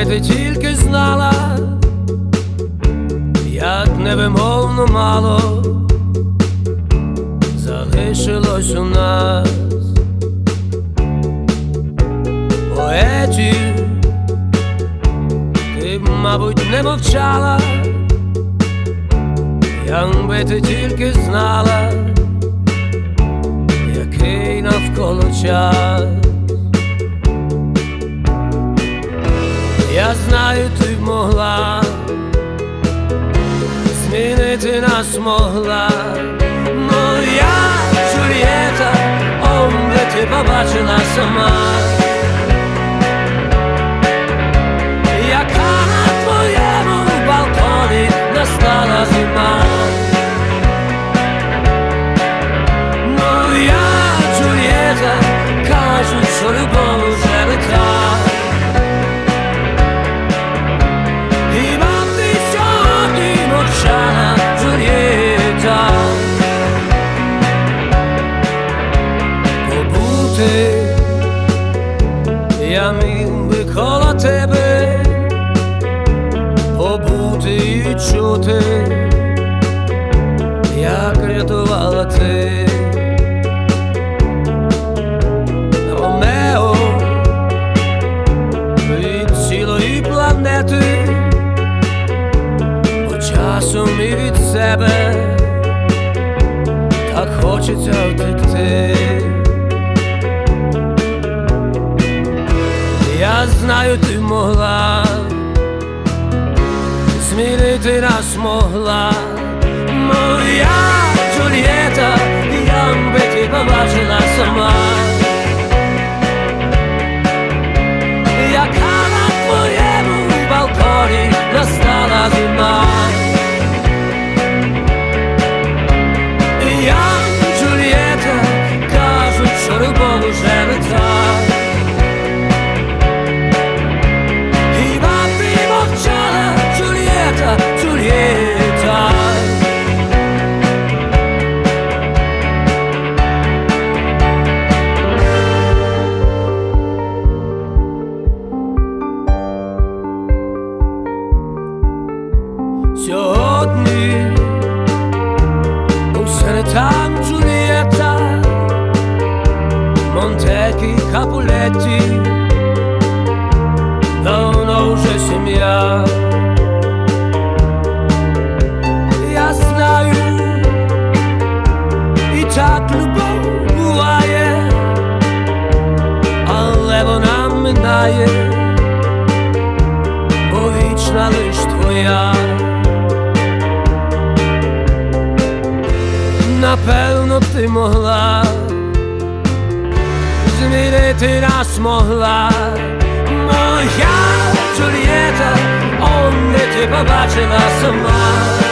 Якби ти тільки знала, як невимовно мало залишилось у нас поетів, ти б, мабуть, не мовчала, якби ти тільки знала, який навколо час. Знаю, ти б могла змінити нас могла. Моя Джульєта, он би ти побачила сама. Так хочеться втекти. Я знаю, ти могла змінити нас могла, моя так любов буває, але вона минає, бо вічна лиш твоя. Напевно, б ти могла змінити нас могла, моя Джульєта, он не ти побачила сама.